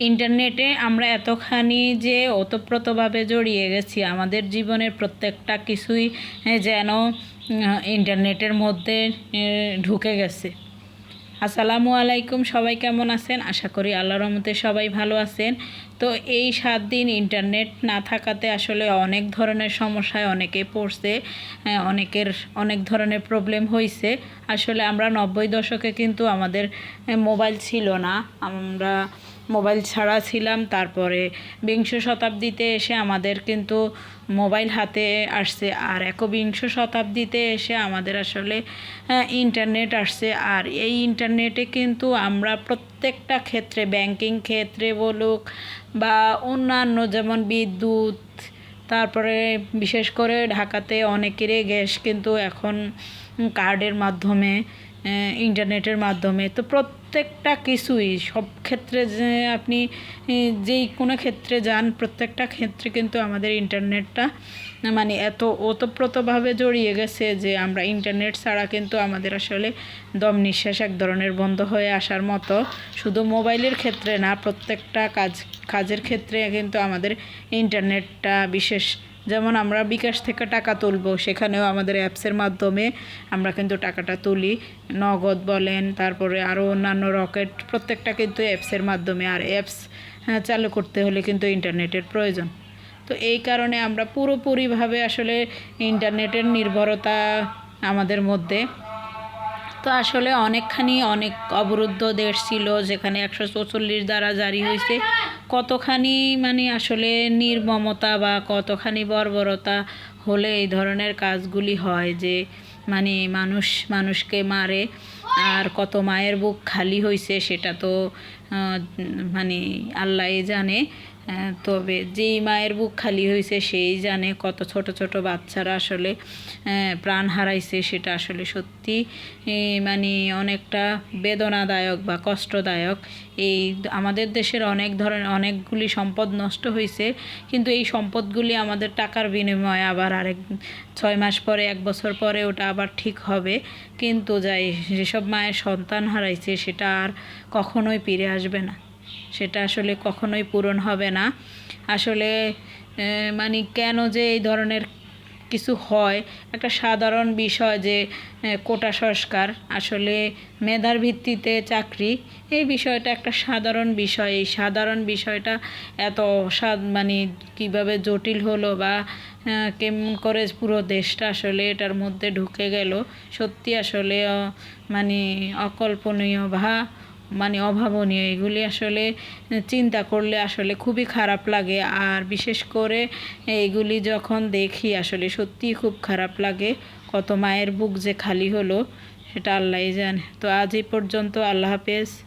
ইন্টারনেটে আমরা এতখানি যে ওতপ্রোতভাবে জড়িয়ে গেছি, আমাদের জীবনের প্রত্যেকটা কিছুই যেন ইন্টারনেটের মধ্যে ঢুকে গেছে। আসসালামু আলাইকুম, সবাই কেমন আছেন? আশা করি আল্লাহর রহমতে সবাই ভালো আছেন। তো এই সাত দিন ইন্টারনেট না থাকাতে আসলে অনেক ধরনের সমস্যায় অনেকে পড়ছে অনেকের, অনেক ধরনের প্রবলেম হয়েছে আসলে আমরা নব্বই দশকে কিন্তু আমাদের মোবাইল ছিল না। আমরা মোবাইল ছাড়া ছিলাম। তারপরে বিংশ শতাব্দীতে এসে আমাদের কিন্তু মোবাইল হাতে আসছে। আর একবিংশ শতাব্দীতে এসে আমাদের আসলে ইন্টারনেট আসছে। আর এই ইন্টারনেটে কিন্তু আমরা প্রত্যেকটা ক্ষেত্রে ব্যাংকিং ক্ষেত্রে বলুক বা অন্যান্য যেমন বিদ্যুৎ, তারপরে বিশেষ করে ঢাকাতে অনেকেরই গ্যাস কিন্তু এখন কার্ডের মাধ্যমে ইন্টারনেটের মাধ্যমে। তো প্রত্যেকটা কিছুই, সব ক্ষেত্রে যে আপনি যেই কোনো ক্ষেত্রে যান, প্রত্যেকটা ক্ষেত্রে কিন্তু আমাদের ইন্টারনেটটা মানে এত ওতপ্রোতভাবে জড়িয়ে গেছে যে আমরা ইন্টারনেট ছাড়া কিন্তু আমাদের আসলে দম নিঃশ্বাস এক ধরনের বন্ধ হয়ে আসার মতো। শুধু মোবাইলের ক্ষেত্রে না, প্রত্যেকটা কাজ, কাজের ক্ষেত্রে কিন্তু আমাদের ইন্টারনেটটা বিশেষ যেমন আমরা বিকাশ থেকে টাকা তুলবো, সেখানেও আমাদের অ্যাপসের মাধ্যমে আমরা কিন্তু টাকাটা তুলি। নগদ বলেন, তারপরে আরও অন্যান্য রকেট, প্রত্যেকটা কিন্তু অ্যাপসের মাধ্যমে। আর অ্যাপস চালু করতে হলে কিন্তু ইন্টারনেটের প্রয়োজন। তো এই কারণে আমরা পুরোপুরিভাবে আসলে ইন্টারনেটের নির্ভরতা আমাদের মধ্যে তো আসলে অনেকখানি অনেক অবরুদ্ধ দেশ ছিল, যেখানে একশো চৌচল্লিশ দ্বারা জারি হয়েছে। কতখানি মানে আসলে নির্মমতা বা কতখানি বর্বরতা হলে এই ধরনের কাজগুলি হয় যে মানে মানুষ, মানুষকে মারে আর কত মায়ের বুক খালি হয়েছে সেটা তো মানে আল্লাহই জানে। তবে যেই মায়ের বুক খালি হয়েছে সেই জানে কত ছোট ছোট বাচ্চারা আসলে আহ, প্রাণ হারাইছে সেটা আসলে সত্যি মানে অনেকটা বেদনাদায়ক বা কষ্টদায়ক। এই আমাদের দেশের অনেক ধরনের অনেকগুলি সম্পদ নষ্ট হয়েছে কিন্তু এই সম্পদগুলি আমাদের টাকার বিনিময়ে আবার আরেক ছয় মাস পরে এক বছর পরে ওটা আবার ঠিক হবে। কিন্তু যাই যেসব মায়ের সন্তান হারাইছে সেটা আর কখনোই ফিরে আসবে না। সেটা আসলে কখনোই পূরণ হবে না। আসলে মানে কেন যে এই ধরনের কিছু হয়, একটা সাধারণ বিষয় যে কোটা সংস্কার, আসলে মেধার ভিত্তিতে চাকরি, এই বিষয়টা একটা সাধারণ বিষয়। এই সাধারণ বিষয়টা এত মানে কীভাবে জটিল হলো বা কেমন করে পুরো দেশটা আসলে এটার মধ্যে ঢুকে গেল, সত্যি আসলে মানে অকল্পনীয় বা মানে অভাবনীয়, এগুলি আসলে চিন্তা করলে আসলে খুবই খারাপ লাগে। আর বিশেষ করে এগুলি যখন দেখি আসলে সত্যিই খুব খারাপ লাগে। কত মায়ের বুক যে খালি হলো, সেটা আল্লাহ জানে। তো আজ এই পর্যন্ত আল্লাহ হাফেজ।